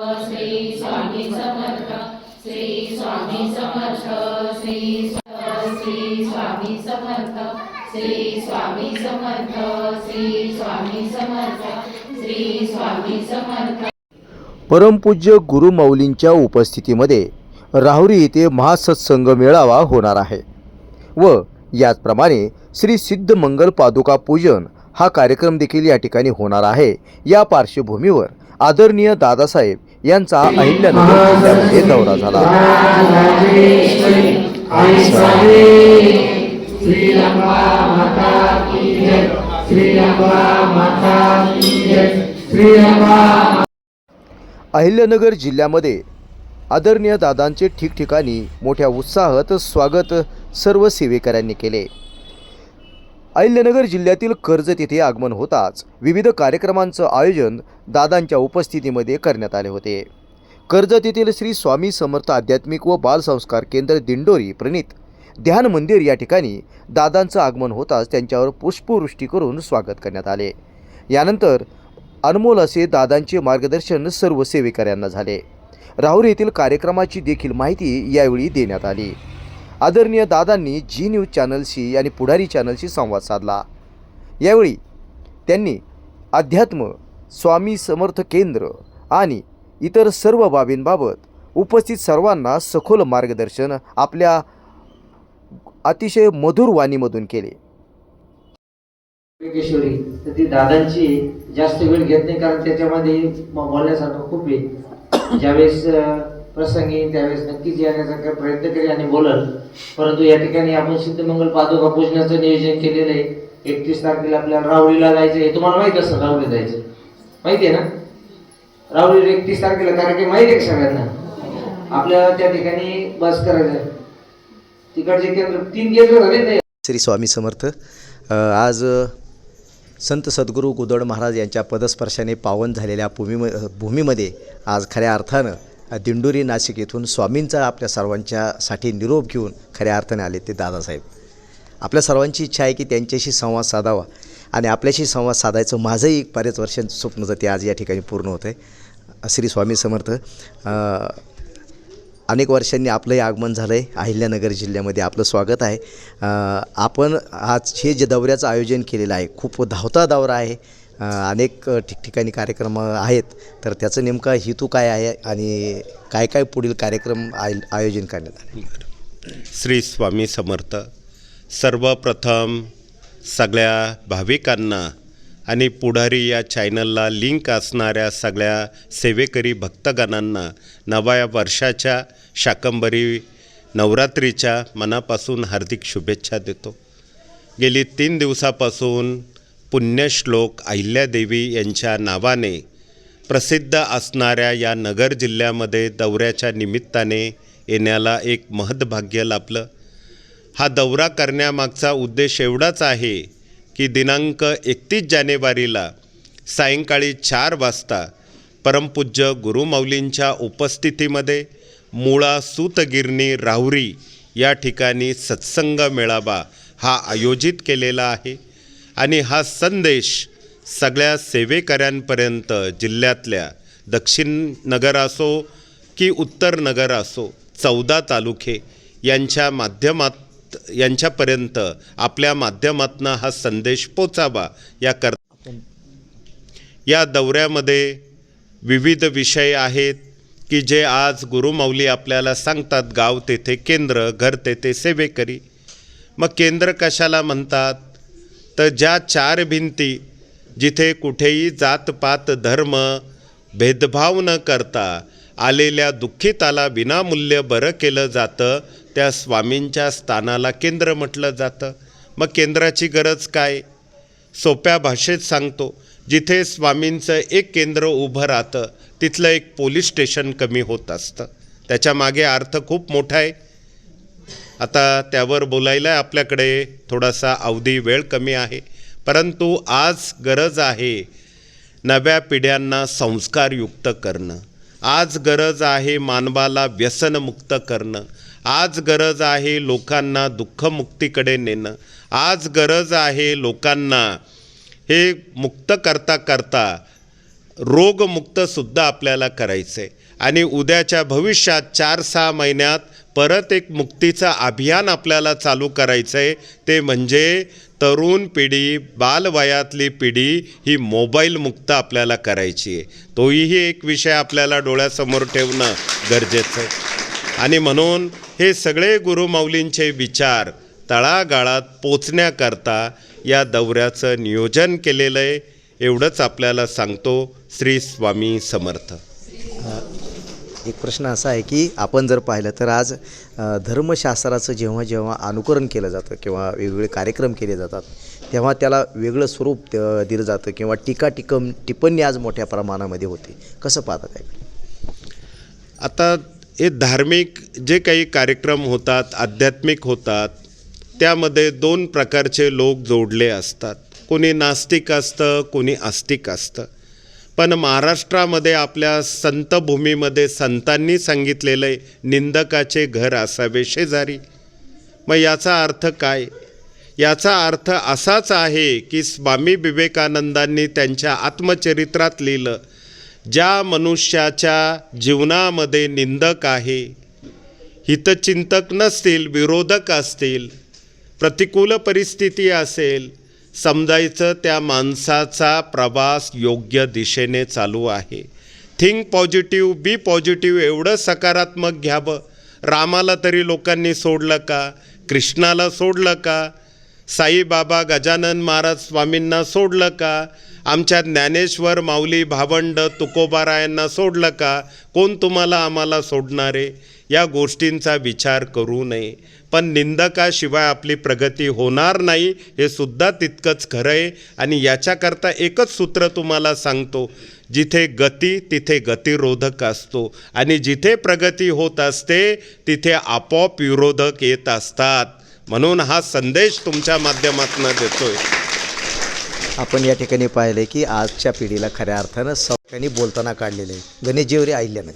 श्री स्वामी समर्थ श्री स्वामी समर्थ श्री श्री स्वामी समर्थ श्री स्वामी समर्थ श्री स्वामी समर्थ श्री स्वामी समर्थ. परमपूज्य गुरुमौलींच्या उपस्थितीमध्ये राहुरी येथे महासत्संग मेळावा होणार आहे. व याचप्रमाणे श्री सिद्ध मंगल पादुका पूजन हा कार्यक्रम देखील या ठिकाणी होणार आहे. या पार्श्वभूमीवर आदरणीय दादासाहेब यांचा अहिल्यानगर दौरा झाला. अहिल्यानगर जिल्ह्यामध्ये आदरणीय दादांचे ठिकठिकाणी मोठ्या उत्साहात स्वागत सर्व सेवेकऱ्यांनी केले. अहिल्यानगर जिल्ह्यातील कर्जत येथे आगमन होताच विविध कार्यक्रमांचं आयोजन दादांच्या उपस्थितीमध्ये करण्यात आले होते. कर्जत येथील श्री स्वामी समर्थ आध्यात्मिक व बालसंस्कार केंद्र दिंडोरी प्रणित ध्यान मंदिर या ठिकाणी दादांचं आगमन होताच त्यांच्यावर पुष्पवृष्टी करून स्वागत करण्यात आले. यानंतर अनमोल असे दादांचे मार्गदर्शन सर्व सेवेकऱ्यांना झाले. राहुल येथील कार्यक्रमाची देखील माहिती यावेळी देण्यात आली. आदरणीय दादांनी जी न्यूज चॅनलशी आणि पुढारी चॅनलशी संवाद साधला. यावेळी त्यांनी अध्यात्म स्वामी समर्थ केंद्र आणि इतर सर्व बाबींबाबत उपस्थित सर्वांना सखोल मार्गदर्शन आपल्या अतिशय मधुर वाणीमधून केले. केशवरी तर ती दादांची जास्त वेळ घेत नाही कारण त्याच्यामध्ये बोलण्यासारखं खूप आहे. ज्यावेळेस प्रसंगी त्यावेळेस नक्कीच येण्याचा काही प्रयत्न करेल आणि बोलल. परंतु या ठिकाणी आपण सिद्धमंगल पादुका पूजनाचं नियोजन केलेलं आहे. एकतीस तारखेला आपल्याला रावळीला जायचं आहे. तुम्हाला माहीत असेल रावळी जायचं. माहिती आहे ना? रावळी एकतीस तारखेला कार्यक्रम माहिती आहे सगळ्यांना? आपल्याला त्या ठिकाणी बस करायचं. तिकडचे केंद्र तीन केंद्र झाले श्री स्वामी समर्थ. आज संत सद्गुरू गुदड महाराज यांच्या पदस्पर्शाने पावन झालेल्या भूमीम भूमीमध्ये आज खऱ्या अर्थानं दिंडोरी नाशिक येथून स्वामींचा आपल्या सर्वांच्यासाठी निरोप घेऊन खऱ्या अर्थाने आले ते दादासाहेब. आपल्या सर्वांची इच्छा आहे की त्यांच्याशी संवाद साधावा आणि आपल्याशी संवाद साधायचं माझंही एक बऱ्याच वर्षांचं स्वप्न होतं ते आज या ठिकाणी पूर्ण होतं आहे श्री स्वामी समर्थ अनेक वर्षांनी आपलंही आगमन झालं आहे अहिल्यानगर जिल्ह्यामध्ये आपलं स्वागत आहे. आपण आज हे जे दौऱ्याचं आयोजन केलेलं आहे खूप धावता दौरा आहे. अनेक ठिकठिकाणी कार्यक्रम आहेत. तर त्याचं नेमका हेतू काय आहे आणि काय काय पुढील कार्यक्रम आय आयोजन करण्यात आले? श्री स्वामी समर्थ. सर्वप्रथम सगळ्या भाविकांना आणि पुढारी या चॅनलला लिंक असणाऱ्या सगळ्या सेवेकरी भक्तगणांना नव्या वर्षाच्या शाकंबरी नवरात्रीच्या मनापासून हार्दिक शुभेच्छा देतो. गेली तीन दिवसापासून पुण्यश्लोक अहिल्यादेवी यांच्या नावाने प्रसिद्ध असणाऱ्या या नगर जिल्ह्यामध्ये दौऱ्याच्या निमित्ताने येण्याला एक महद्भाग्य लाभलं. हा दौरा करण्यामागचा उद्देश एवढाच आहे की दिनांक एकतीस जानेवारीला सायंकाळी चार वाजता परमपूज्य गुरुमौलींच्या उपस्थितीमध्ये मुळा सूतगिरणी राहुरी या ठिकाणी सत्संग मेळावा हा आयोजित केलेला आहे. आणि हा संदेश सगळ्या सेवेकऱ्यांपर्यंत जिल्ह्यातल्या दक्षिण नगर असो की उत्तर नगर असो चौदा तालुके यांच्या माध्यमात यांच्यापर्यंत आपल्या माध्यमातून हा संदेश पोचावा या कर या दौऱ्यामध्ये विविध विषय आहेत की जे आज गुरुमाऊली आपल्याला सांगतात गाव तेथे केंद्र घर तेथे सेवेकरी. मग केंद्र कशाला म्हणतात? तर ज्या चार भिंती जिथे कुठेही जातपात धर्म भेदभाव न करता आलेल्या दुःखिताला विनामूल्य बरं केलं जातं त्या स्वामींच्या स्थानाला केंद्र म्हटलं जातं. मग केंद्राची गरज काय? सोप्या भाषेत सांगतो जिथे स्वामींचं एक केंद्र उभं राहतं तिथलं एक पोलीस स्टेशन कमी होत असतं. त्याच्यामागे अर्थ खूप मोठा आहे. आता त्यावर बोलायला आपल्याकडे थोडासा अवधी वेळ कमी आहे. परंतु आज गरज आहे नव्या पिढ्यांना संस्कारयुक्त करणं. आज गरज आहे मानवाला व्यसनमुक्त करणं. आज गरज आहे लोकांना दुःखमुक्तीकडे नेणं. आज गरज आहे लोकांना हे मुक्त करता करता रोगमुक्तसुद्धा आपल्याला करायचं आहे आणि उद्याच्या भविष्यात चार सहा महिन्यात परत एक मुक्तीचं अभियान आपल्याला चालू करायचं आहे ते म्हणजे तरुण पिढी बालवयातली पिढी ही मोबाईल मुक्त आपल्याला करायची आहे. तोही एक विषय आपल्याला डोळ्यासमोर ठेवणं गरजेचं आहे. आणि म्हणून हे सगळे गुरुमाऊलींचे विचार तळागाळात पोचण्याकरता या दौऱ्याचं नियोजन केलेलं आहे. एवढंच आपल्याला सांगतो श्री स्वामी समर्थ. एक प्रश्न असा आहे की आपण जर पाहिलं तर आज धर्मशास्त्राचं जेव्हा जेव्हा अनुकरण केलं जातं किंवा वेगवेगळे कार्यक्रम केले जातात तेव्हा त्याला वेगळं स्वरूप दिलं जातं किंवा टीका टिकम टिप्पणी आज मोठ्या प्रमाणामध्ये होते. कसं पाहता काय आता हे धार्मिक जे काही कार्यक्रम होतात आध्यात्मिक होतात त्यामध्ये दोन प्रकारचे लोक जोडले असतात. कोणी नास्तिक असतं कोणी आस्तिक असतं. पण महाराष्ट्रामध्ये आपल्या संतभूमीमध्ये संतांनी सांगितलेलं आहे निंदकाचे घर असावे शेजारी. मग याचा अर्थ काय? याचा अर्थ असाच आहे की स्वामी विवेकानंदांनी त्यांच्या आत्मचरित्रात लिहिलं ज्या मनुष्याच्या जीवनामध्ये निंदक आहे हितचिंतक नसतील विरोधक असतील प्रतिकूल परिस्थिती असेल समजायचं त्या माणसाचा प्रवास योग्य दिशेने चालू आहे. थिंक पॉझिटिव्ह बी पॉझिटिव्ह एवढं सकारात्मक घ्यावं. रामाला तरी लोकांनी सोडलं का? कृष्णाला सोडलं का? साईबाबा गजानन महाराज स्वामींना सोडलं का? आमच्या ज्ञानेश्वर माऊली भावंड तुकोबारायांना सोडलं का? कोण तुम्हाला आम्हाला सोडणारे? या गोष्टींचा विचार करू नये. पण निंदकाशिवाय आपली प्रगती होणार नाही हे सुद्धा तितकंच खरं आहे. आणि याच्याकरता एकच सूत्र तुम्हाला सांगतो जिथे गती तिथे गतिरोधक असतो. आणि जिथे प्रगती होत असते तिथे आपोआप विरोधक येत असतात. म्हणून हा संदेश तुमच्या माध्यमातून देतोय. आपण या ठिकाणी पाहिले की आजच्या पिढीला खऱ्या अर्थानं सौख्याने बोलताना काढलेले आहे. गणेश